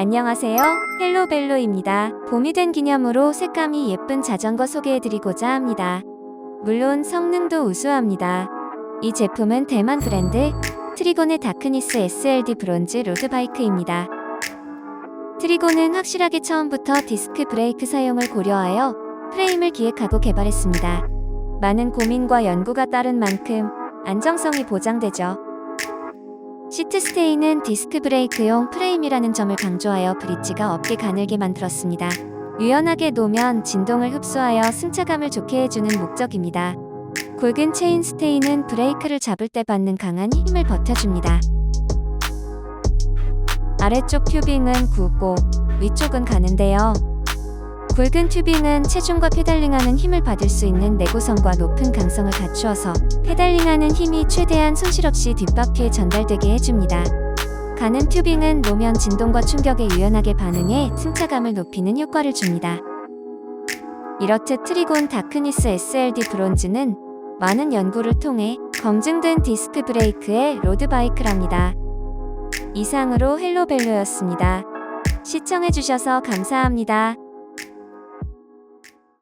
안녕하세요. 헬로벨로입니다. 봄이 된 기념으로 색감이 예쁜 자전거 소개해드리고자 합니다. 물론 성능도 우수합니다. 이 제품은 대만 브랜드 트리곤의 다크니스 SLD 브론즈 로드바이크입니다. 트리곤은 확실하게 처음부터 디스크 브레이크 사용을 고려하여 프레임을 기획하고 개발했습니다. 많은 고민과 연구가 따른 만큼 안정성이 보장되죠. 시트 스테이는 디스크 브레이크용 프레임이라는 점을 강조하여 브릿지가 없게 가늘게 만들었습니다. 유연하게 놓으면 진동을 흡수하여 승차감을 좋게 해주는 목적입니다. 굵은 체인 스테이는 브레이크를 잡을 때 받는 강한 힘을 버텨줍니다. 아래쪽 튜빙은 굵고 위쪽은 가는데요. 굵은 튜빙은 체중과 페달링하는 힘을 받을 수 있는 내구성과 높은 강성을 갖추어서 페달링하는 힘이 최대한 손실 없이 뒷바퀴에 전달되게 해줍니다. 가는 튜빙은 노면 진동과 충격에 유연하게 반응해 승차감을 높이는 효과를 줍니다. 이렇듯 트리곤 다크니스 SLD 브론즈는 많은 연구를 통해 검증된 디스크 브레이크의 로드바이크랍니다. 이상으로 헬로벨로였습니다. 시청해주셔서 감사합니다.